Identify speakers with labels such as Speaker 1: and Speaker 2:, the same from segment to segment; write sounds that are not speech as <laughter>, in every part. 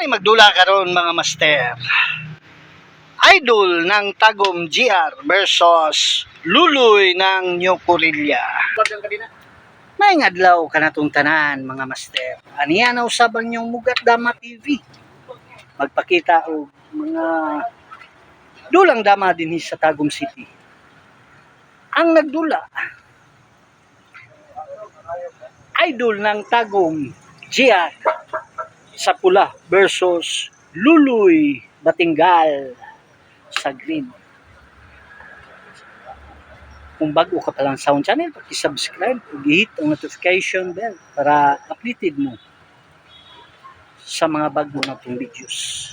Speaker 1: Ay magdula karon mga master. Idol ng Tagum GR versus Luloy ng New Corilla. May adlaw ka natong tanan mga master. Aniya na usabang yung Mugat Dama TV. Magpakita og mga dulang dama din sa Tagum City. Ang nagdula idol ng Tagum GR sa pula versus Luloy Batingal sa green. Kung bago ka palang sound channel, paki-subscribe ug i-hit ang notification bell para updated mo sa mga bago natong videos.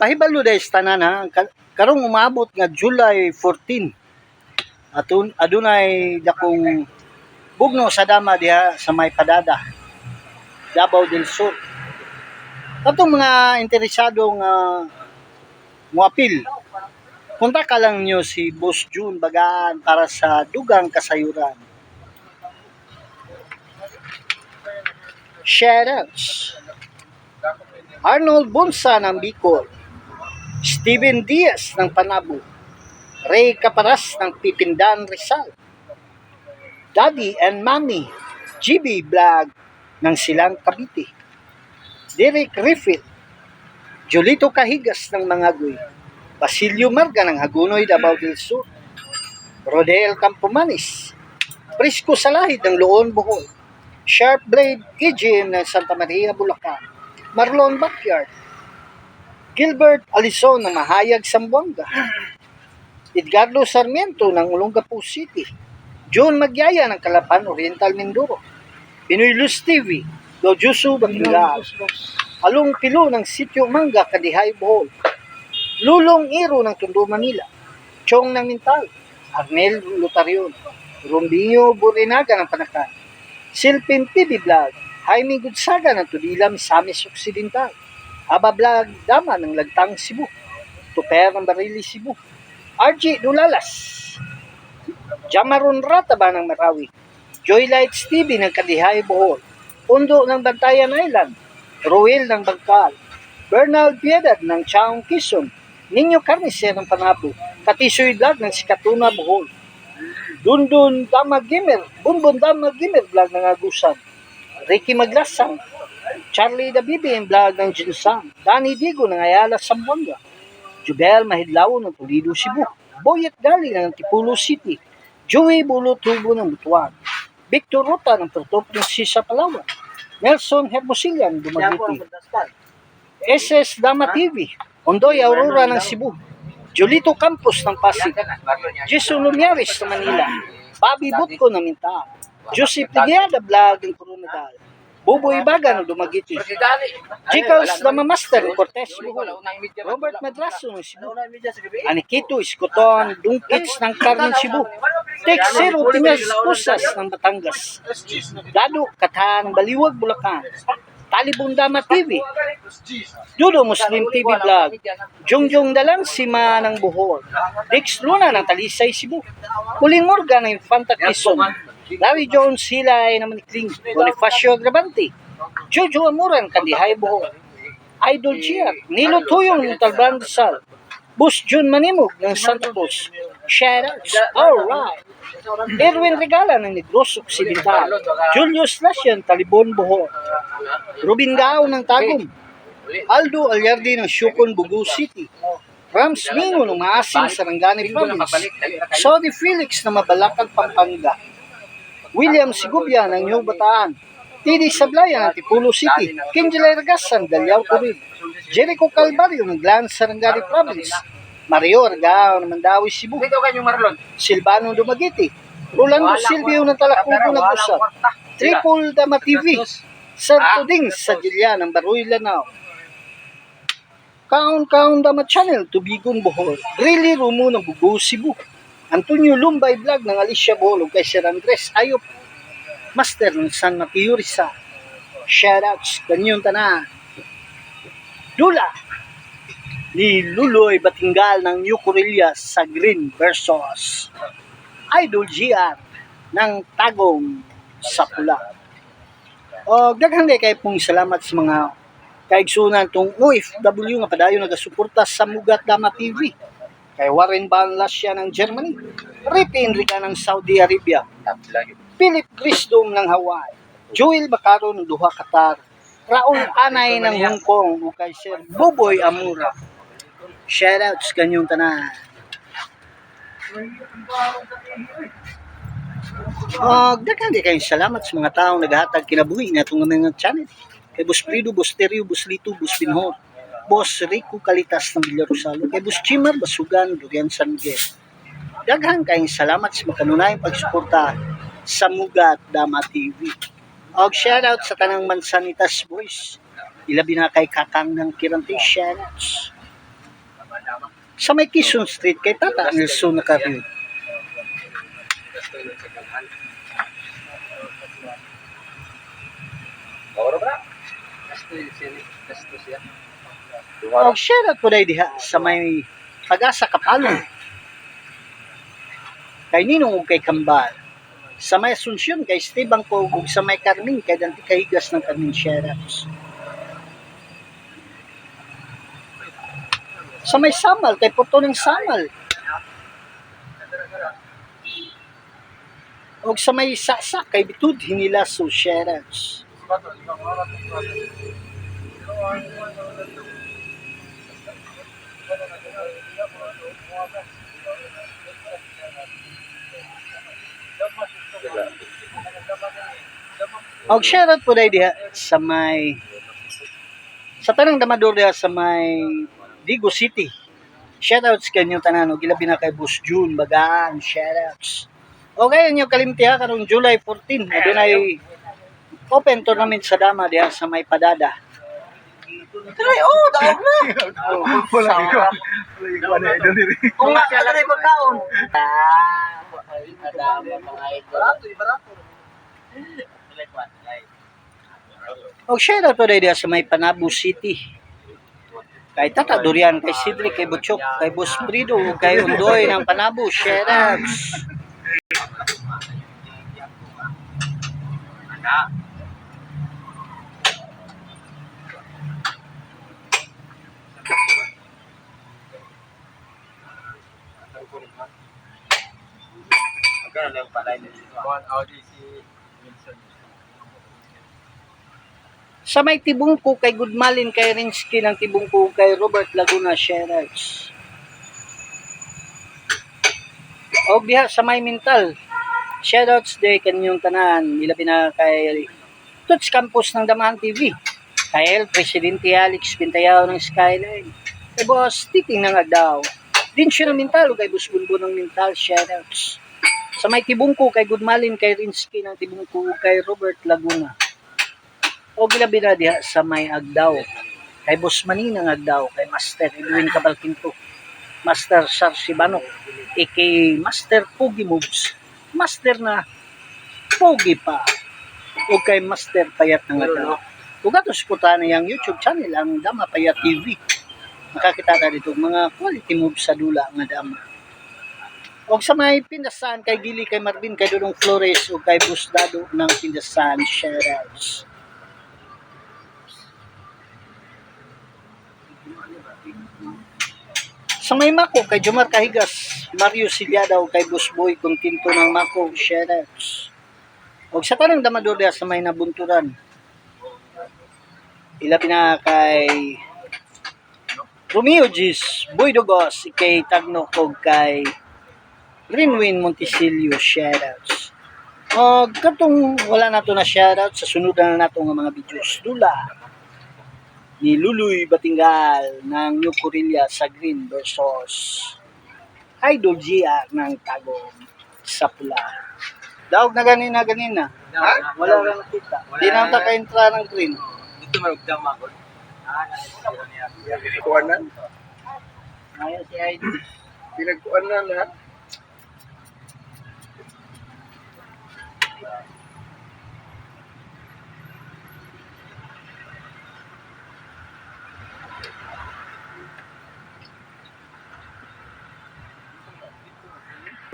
Speaker 1: Pahibalo dahil sa tanan ha, Ka- karong umabot nga July 14 atun adunay dakong bugno sa dama diha sa may padada Davao del Sur. Katong mga interesadong uh, muapil punta ka lang nyo si Boss June Bagaan para sa dugang kasayuran. Shoutouts Arnold Bonsa ng Bicol. Steven Diaz ng Panabo. Ray Caparas ng Pipindan Rizal. Daddy and Mommy, GB Vlog ng Silang Cavite. Derek Griffith, Jolito Kahigas ng Mangagoy. Basilio Marga ng Hagunoy, Davao del Sur. Rodel Campomanis. Prisco Salahid ng Loon, Bohol. Sharp Blade Gijin ng Santa Maria, Bulacan. Marlon Backyard. Gilbert Alison ng Mahayag, Sambuanga. Edgardo Sarmiento ng Olongapo City, John Magyaya ng Calapan Oriental Mindoro, Pinoy Luz TV, Dojusu Bangilan, Along Pilo ng Sitio Manga, Kadihay, Bohol, Lulong Iro ng Tondo, Manila, Chong ng Mintal, Arnel Lutarion, Rumbinho Burinaga ng Panakan, Silpin TV Vlog, Jaime Gudsaga ng Tudila, Misamis Occidental, Aba Vlog Dama ng Lagtang Cebu, Tuper ng Barili Cebu, RG Dulalas, Jamaron Rataba ng Marawi, Joylights TV ng Kadihay, Bohol, Undo ng Bantayan Island, Ruel ng Bangkal, Bernal Piedad ng Chaong Quezon, Ninyo Carnicer ng Panabo, Katisoy Vlog ng Sikatuna, Bohol, Dundun Dama Gamer, Bunbun Dama Gamer Vlog ng Agusan, Ricky Maglasang, Charlie Dabibi ang vlog ng Ginsang, Danny Digo ng Ayala, Sambuanga, Jubel Mahidlaw ng Pulido, Cebu, Boyet Gali ng Tipulo City, Joey Bulo Tubo ng Butuan, Victor Rota ng Pertop ng Sisa, Palawan, Nelson Hermosilla ng Dumaguete, SS Dama TV, Ondoy Aurora ng Cebu, Jolito Campos ng Pasig, Jason Lumiares ng Manila, Bobby Butko ng Minta, Joseph Ligiada Vlog ng Coronadal, Buboy Baga ng Dumaguete, Jicals Dama Master Cortez, Bohol, Robert Madraso ng Cebu, Anikito Iskoton, Dungkits ng Carmen Cebu, Texero Pinas Pusas ng Batangas, Dado Katahan Baliwag, Bulacan, Talibong Dama TV, Dudo Muslim TV Vlog, Jongjong Dalang Sima ng Bohol, Dix Luna ng Talisay, Cebu, Huling Morgan ng Infanta Quezon, Larry Jones Hilay ng Manikling, Bonifacio Grabante, Jojo Amuran, Kandihay, Bohol, Idol Chia, Nilo Tuyong ng Talban Rizal, Bus Jun Manimog ng Santa Cruz, Shoutouts, alright, Erwin Regala ng Negros Occidental, Julius Lasyan, Talibon, Bohol, Rubin Gao ng Tagum, Aldo Alyardi ng Shukon, Bugu City, Rams Mingo ng Maasim, Sarangani Province, Sodi Felix na Mabalakag, Pampanga, William Sigubya ng New Bataan, Tidi Sablaya ng Tipulo City, Kinjelay Ragasan, Dalyaw Turig, Jericho Calvario ng Glan, Sarangani Province, Mario Argao ng Mandawi, Cebu. Silvano Dumaguete, Rolando Silvio ng Talacubo ng Usap, Triple Dama TV, Santo Ding sa Jilya ng Baruy Lanao, Kaon Kaon Dama Channel, Tubigon Bohol, Really Rumo ng Bugo, Cebu, Antonio Lumbay Vlog ng Alicia Bohol, kay Sir Andres Ayop, Master ng San Mateo Rizal. Shoutouts, kanyong tanan. Dula, ni Luloy Batingal ng New Corilla sa Green versus Idol GR ng Tagong sa pula. O daghan kay kay pong salamat sa mga kaigsunan tong OFW nga padayon nagasuporta sa Mugat Dama TV. Kay Warren Banlas siya ng Germany, Rick Enrica ng Saudi Arabia, Philip Crisdom ng Hawaii, Joel Bacaro ng Duha Qatar, Raul Anay ng Hong Kong, o kay Sir Boboy Amura. Shoutouts kanyong tanan. Uh, daghan di kayong salamat sa mga taong naghatag kinabuhi na itong mga channel. Kay Boss Prido, Boss Terio, Boss Lito, Boss Pinhor, Boss Rico Kalitas ng Villa Rosalo, kay Boss Chimar Basugan, Durian San Miguel. Daghan kayong salamat sa makanunayang pagsuporta sa Mugat Dama TV. Og shoutout sa tanang Mansanitas Boys. Ilabi na kay Kakang ng Kirante shoutouts. Sa may Quezon Street kay Tata Nelson Nakaryo. Og shoutout po diha sa may pag-asa kapalong. Kay Ninong ug kay Kambal. Sa may Asunsyon kay Esteban ko ug sa may Carmen kay Dante Kahigas ng Carmen Shoutouts. Sa may Samal kay Puto ng Samal. Og sa may Saksak kay Bitud Hinila so Shoutouts. Og shoutout po dahil diha sa may sa tanang damador diha sa may Digo City. Shoutouts kanyo tanan og ilabi na kay Boss June Bagaan, shoutouts. Okay, inyo kalimtiha karong July 14, adunay open tournament sa dama diha sa may Padada.
Speaker 2: Try, oh, daog na. <laughs>
Speaker 3: Wala ko. Wala ko diri.
Speaker 2: Kung nga ka na pagkaon.
Speaker 1: Ah,
Speaker 2: Adama mga idol.
Speaker 1: Barato, barato. Og shoutout po dahil diha sa may Panabo City. Kay Tata Durian, kay Cedric, kay Butchok, kay Boss Brido, kay Undoy ng Panabo, shoutouts.
Speaker 3: Magkano lang pala yun? One Audi si Wilson.
Speaker 1: Sa may tibong ko kay Goodmalin, kay Rinsky ng tibong ko kay Robert Laguna, shoutouts. Og diha sa may mental, shoutouts day kanyong tanan, ilabi na kay Tuts Campus ng Damahan TV. Kay El Presidente Alex Pintayaw ng Skyline. Kay Boss Titing ng Agdao. Din siya ng mental, o kay Boss Bunbun ng mental, shoutouts. Sa may tibong ko kay Goodmalin, kay Rinsky ng tibong ko kay Robert Laguna. O gilabi na diha sa may Agdao. Kay Boss Maning ng Agdao, kay Master Edwin Cabalquinto. Master Sarsibanok, aka Master Pogi Moves. Master na Pogi pa. O kay Master Payat ng Agdao. Ug ato suportahan na yung YouTube channel ang Dama Payat TV. Makakita ta dito mga quality moves sa dula nga dama. O sa may pindasan kay Gili, kay Marvin, kay Dudong Flores o kay Busdado ng pindasan shoutouts. Sa may Mako, kay Jomar Kahigas, Mario Silyada o kay Busboy, Kuntinto ng Mako, shoutouts. O sa tanang damador sa may nabunturan, ilabi na kay Romeo Gis, Boy Dugos, kay Tagno o kay Greenwin Monticelio, shoutouts. O katong wala nato na shoutout sa sunod na nato nga mga videos. Dula ni Luloy Batingal ng New Corilla sa Green versus Idol GR ng Tagom sa Pula. Daog na ganin na ganin na. Ha? Wala ka nakita. Di na ta ka-entra ng green.
Speaker 3: Dito dama ko.
Speaker 2: Kuan na.
Speaker 1: Ngayon si Idol.
Speaker 2: Pinagkuan na na.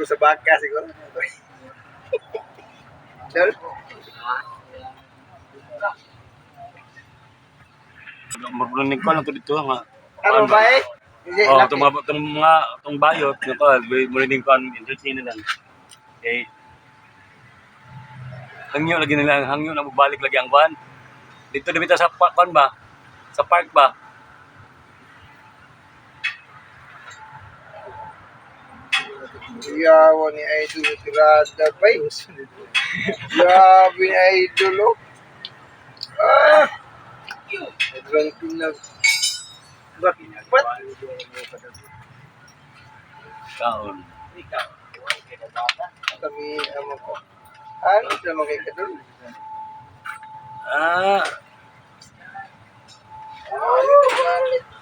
Speaker 2: Sa baka siguro. Dal.
Speaker 3: Marunong ko lang to dito nga.
Speaker 2: Ano ba eh?
Speaker 3: Oh, itong mga itong mga itong bayot nga ko, marunong ko ang entertain lang. Okay. Hangyo lagi nila, hangyo na balik lagi ang van. Dito dito sa park ba? Sa park ba?
Speaker 2: Yawa ni Idol pa eh. Grabe ni Idol oh. Ah! Sobrang pinag... Ba't? Ba't?
Speaker 3: Kaon.
Speaker 2: Kami, ano ko. Ano sa mga kay Kadol?
Speaker 3: Ah,
Speaker 2: Malita.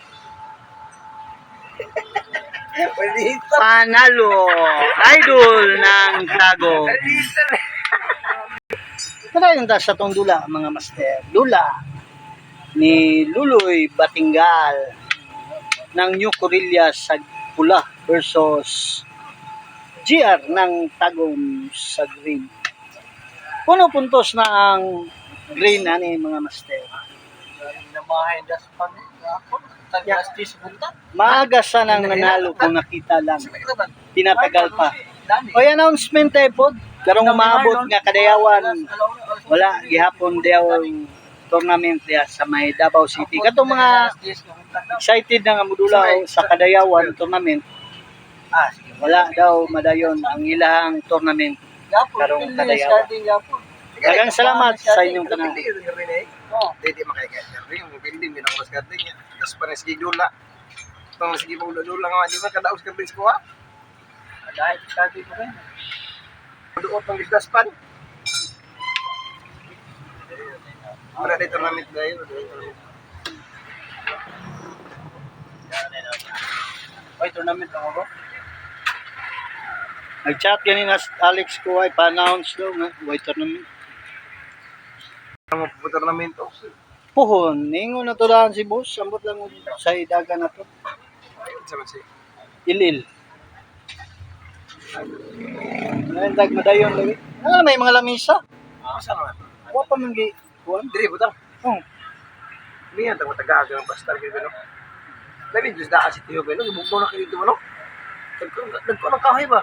Speaker 2: <laughs>
Speaker 1: Panalo! Idol ng Tago.
Speaker 2: Malita na.
Speaker 1: Kadayon ta sa tong dula, mga master. Dula ni Luloy Batingal ng New Corilla sa pula versus GR ng Tagum sa green. Puno puntos na ang green ani mga master. Maaga sa nang nanalo kung nakita lang. Tinatagal pa. O announcement tayo po. Karong umabot nga kadayawan. Wala, gihapon daw tournament diya sa may Davao City. Katong mga excited na nga modula o sa kadayawan tournament,
Speaker 2: Ah,
Speaker 1: wala daw madayon ang ilahang tournament. Karong kadayawan. Daghang salamat sa inyong tanan.
Speaker 2: Oo. Hindi makikita. Yung building, na ako maskarding niya. Tapos pa na sige dula. Itong sige pang dula nga, di ba kadaos ka pins ko ha? Dahil skarding mo rin. Duot ng lisdas pan. Wala na tournament na yun. Ay, tournament ako ba?
Speaker 1: Nag-chat kanina si Alex ko ay pa-announce daw nga way tournament.
Speaker 2: Ang mga tournament to.
Speaker 1: Puhon, ningon na to daan si boss, ambot lang mo sa idaga na to.
Speaker 2: Sama si.
Speaker 1: Ilil. Ngayon dag madayon lagi. Ah, may mga lamisa.
Speaker 2: Asa naman?
Speaker 1: Wa pa man gi kuan.
Speaker 2: Dili butang.
Speaker 1: Oh,
Speaker 2: Niya tang mataga ka ng pastar kay no. Labi just da si Tio Beno, ibugbo na kay dito no. Nagko na kahoy ba?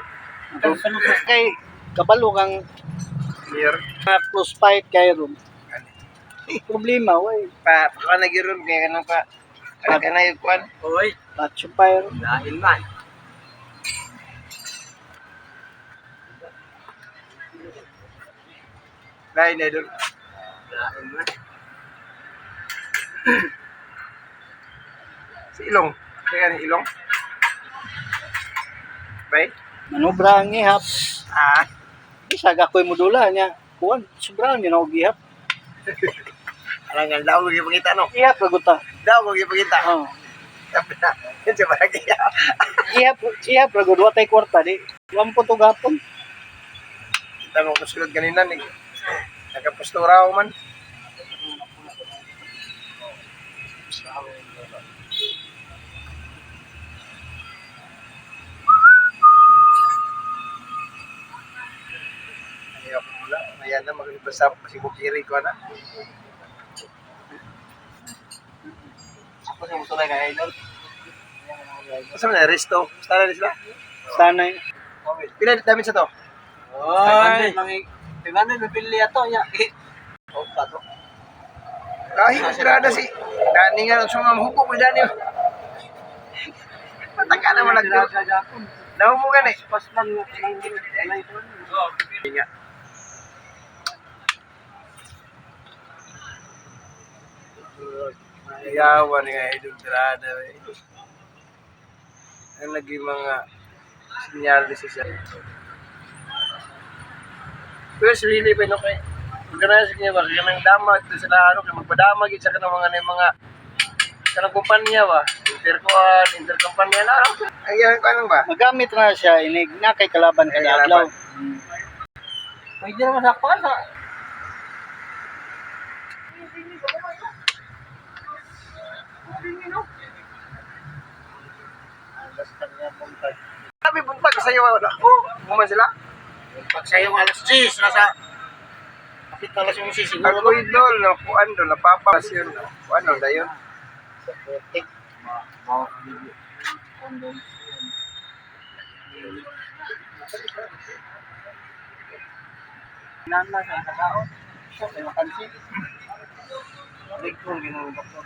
Speaker 1: kay kabalo kang
Speaker 2: Year.
Speaker 1: close fight kay ron. <laughs> Problema way.
Speaker 2: Pa pa na giron kay kanang pa. Ano ka na yung kwan? Oy,
Speaker 1: Patcho pa
Speaker 2: dahil man. Dahil na doon. Dahil man. <clears throat> si Ilong. Kaya ni Ilong. Bay?
Speaker 1: Manubra ang ihap.
Speaker 2: Ah.
Speaker 1: Isa gakoy modula niya. Kuan, sobrang yun ako gihap. <laughs>
Speaker 2: Alangan, daw ko ipakita no.
Speaker 1: Ihap laguta.
Speaker 2: Daw ko ipakita.
Speaker 1: Oh.
Speaker 2: Sabi na, yun <laughs> siya parang kaya.
Speaker 1: Ihap, ihap lagud wa tay kwarta di. Wam po to gapon.
Speaker 2: Kita mo kasulod kanina ni. Nagapustura ako man. Ayaw ko mula. Ayan na, maglibas ako kasi bukiri ko na. Sa musulay kay Idol. Kasi na, resto. Basta na sila.
Speaker 1: Sana
Speaker 2: Pila damit sa to?
Speaker 1: Oy.
Speaker 2: Tingnan na pili ato nya. <laughs> Oh, pato. Kahit sirada si Dani nga sa <laughs> mga mahupo mo Dani. Pataka naman nag Nahupo ni. Pas man nang Nga. Ayawa ni nga idol sirada. Ang lagi mga sinyal ni siya. Pero si Lili pa okay. Sa kanya ba? Kaya nang damag sila ano, kaya magpadamag isa ka ng mga ng mga kanang kumpanya ba? Interkuan, interkumpanya na. ano? Ay, yan ko anong ba?
Speaker 1: magamit na siya inig na kay kalaban kada adlaw.
Speaker 2: Pwede naman sakpan sa. Sabi buntag sa iyo na. Oh, kuman sila. Buntag sa iyo alas 10 nasa
Speaker 1: Kapit na yung sisiguro.
Speaker 2: Ako idol, no, kuan do, napapas yun. Kuan do, dayon.
Speaker 1: Nana sa kakao. So, may makansin. Big kong ginawang doktor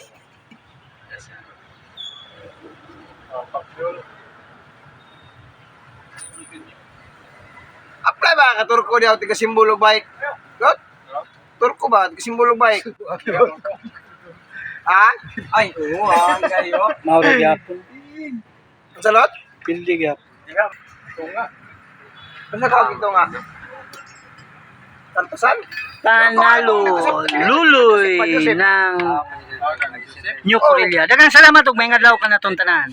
Speaker 2: Apply ba ka turko diya tiga simbolo bike? Good? Turko ba tiga simbolo bike? ha?
Speaker 1: Ay, oo, ang kayo. Mauro gyapon.
Speaker 2: Ang salot?
Speaker 1: Pildi gyapon.
Speaker 2: Basta ka ito nga. Tantasan?
Speaker 1: Panalo, luloy ng New Corelia. Daghang salamat ug may adlaw ka na tanan.